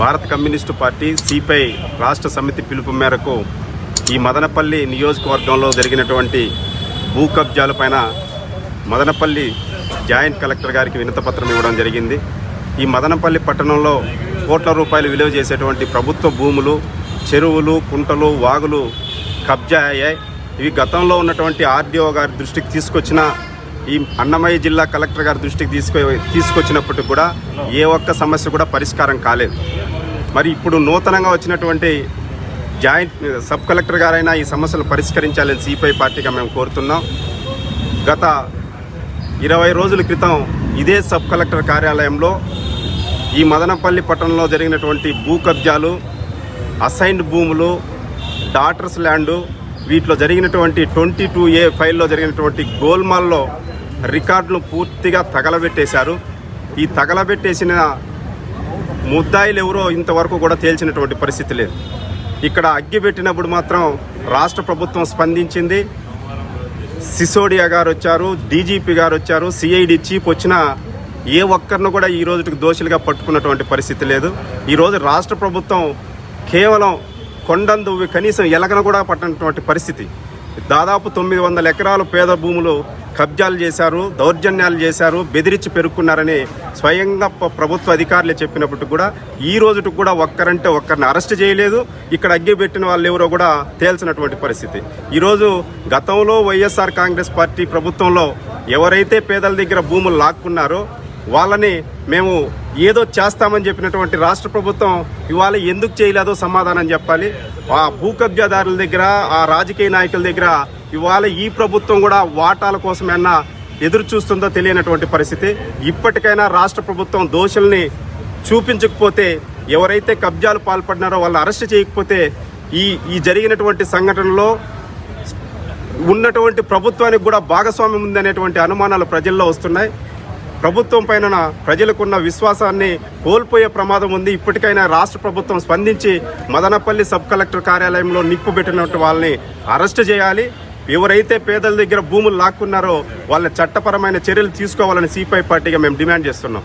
భారత communist party CPI రాష్ట్ర సమితి పిలుపు మేరకు ఈ మదనపల్లి నియోజకవర్గంలో జరిగినటువంటి భూ కబ్జాలపైన మదనపల్లి జాయింట్ కలెక్టర్ గారికి వినతపత్రం ఇవ్వడం జరిగింది. ఈ మదనపల్లి పట్టణంలో కోట్ల రూపాయలు విలువ చేసేటువంటి ప్రభుత్వ భూములు చెరువులు కుంటలు వాగులు కబ్జా అయ్యాయి. ఇవి గతంలో ఉన్నటువంటి ఆర్డీఓ గారి దృష్టికి తీసుకొచ్చిన ఈ అన్నమయ్య జిల్లా కలెక్టర్ గారి దృష్టికి తీసుకు తీసుకొచ్చినప్పటికి కూడా ఏ ఒక్క సమస్య కూడా పరిష్కారం కాలేదు. మరి ఇప్పుడు నూతనంగా వచ్చినటువంటి జాయింట్ సబ్ కలెక్టర్ గారైనా ఈ సమస్యలు పరిష్కరించాలని సిపిఐ పార్టీగా మేము కోరుతున్నాం. గత ఇరవై రోజుల క్రితం ఇదే సబ్ కలెక్టర్ కార్యాలయంలో ఈ మదనపల్లి పట్టణంలో జరిగినటువంటి భూ కబ్జాలు అసైన్డ్ భూములు డాటర్స్ ల్యాండు వీటిలో జరిగినటువంటి ట్వంటీ టూ ఏ ఫైల్లో జరిగినటువంటి గోల్మాల్లో రికార్డులు పూర్తిగా తగలబెట్టేశారు. ఈ తగలబెట్టేసిన ముద్దాయిలు ఎవరో ఇంతవరకు కూడా తేల్చినటువంటి పరిస్థితి లేదు. ఇక్కడ అగ్గి పెట్టినప్పుడు మాత్రం రాష్ట్ర ప్రభుత్వం స్పందించింది. సిసోడియా గారు వచ్చారు డీజీపీ గారు వచ్చారు సిఐడి చీఫ్ వచ్చిన ఏ ఒక్కరిని కూడా ఈ రోజుకి దోషులుగా పట్టుకున్నటువంటి పరిస్థితి లేదు. ఈరోజు రాష్ట్ర ప్రభుత్వం కేవలం కొండందు కనీసం ఎలగన కూడా పట్టినటువంటి పరిస్థితి. దాదాపు తొమ్మిది వందల ఎకరాలు పేద భూములు కబ్జాలు చేశారు దౌర్జన్యాలు చేశారు బెదిరించి పెరుక్కున్నారని స్వయంగా ప్రభుత్వ అధికారులే చెప్పినప్పటికి కూడా ఈ రోజుకు కూడా ఒక్కరంటే ఒక్కరిని అరెస్ట్ చేయలేదు. ఇక్కడ అగ్గి పెట్టిన వాళ్ళు ఎవరో కూడా తేల్చినటువంటి పరిస్థితి. ఈరోజు గతంలో వైఎస్ఆర్ కాంగ్రెస్ పార్టీ ప్రభుత్వంలో ఎవరైతే పేదల దగ్గర భూములు లాక్కున్నారో వాళ్ళని మేము ఏదో చేస్తామని చెప్పినటువంటి రాష్ట్ర ప్రభుత్వం ఇవాళ ఎందుకు చేయలేదో సమాధానం చెప్పాలి. ఆ భూ కబ్జాదారుల దగ్గర ఆ రాజకీయ నాయకుల దగ్గర ఇవాళ ఈ ప్రభుత్వం కూడా వాటాల కోసమైనా ఎదురు చూస్తుందో తెలియనటువంటి పరిస్థితి. ఇప్పటికైనా రాష్ట్ర ప్రభుత్వం దోషుల్ని చూపించకపోతే ఎవరైతే కబ్జాలు పాల్పడినారో వాళ్ళు అరెస్ట్ చేయకపోతే ఈ ఈ జరిగినటువంటి సంఘటనలో ఉన్నటువంటి ప్రభుత్వానికి కూడా భాగస్వామ్యం ఉందనేటువంటి అనుమానాలు ప్రజల్లో వస్తున్నాయి. ప్రభుత్వం పైన ప్రజలకున్న విశ్వాసాన్ని కోల్పోయే ప్రమాదం ఉంది. ఇప్పటికైనా రాష్ట్ర ప్రభుత్వం స్పందించి మదనపల్లి సబ్ కలెక్టర్ కార్యాలయంలో నిప్పు పెట్టినట్టు వాళ్ళని అరెస్ట్ చేయాలి. ఎవరైతే పేదల దగ్గర భూములు లాక్కున్నారో వాళ్ళ చట్టపరమైన చర్యలు తీసుకోవాలని సిపిఐ పార్టీగా మేము డిమాండ్ చేస్తున్నాం.